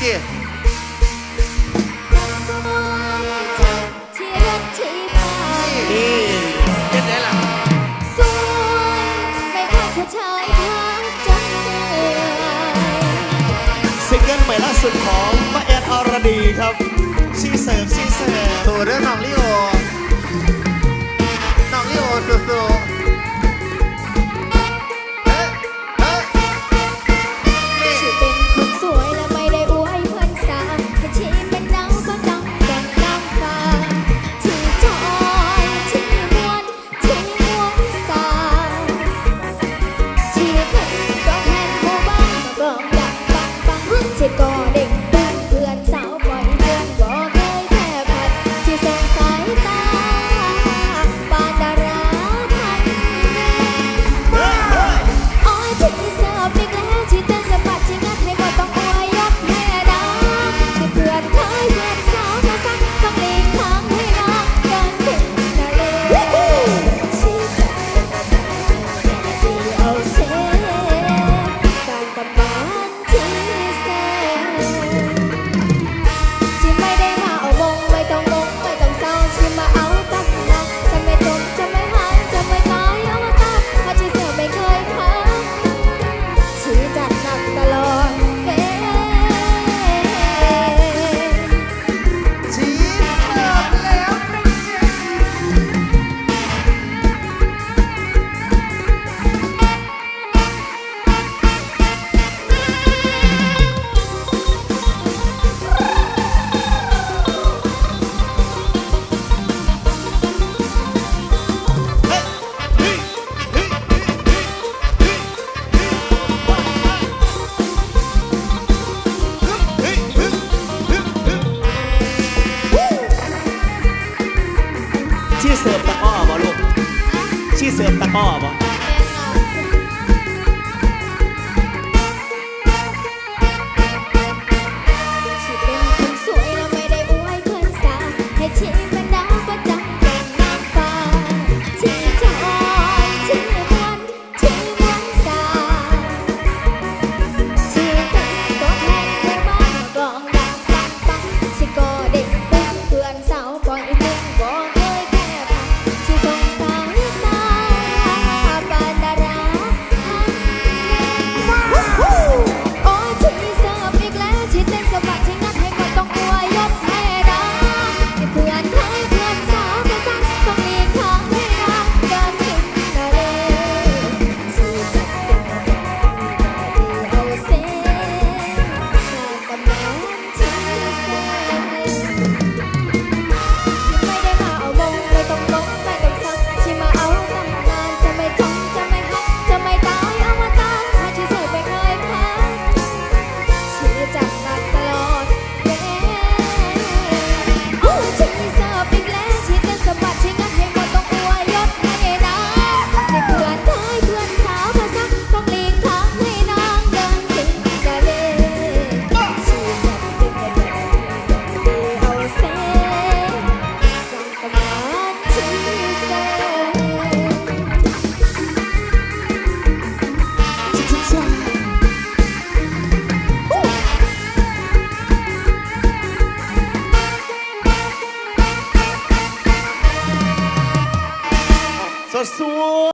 สิล่ซิงเกิลใหม่ล่าสุดของป้าแอดอรดีครับชีเสริมชีเสิร์ฟโเรื่องน้องลิโอ se ชื่อเสิร์ฟตะก้อบ่ลูกชื่อเสิร์ฟตะก้อบ่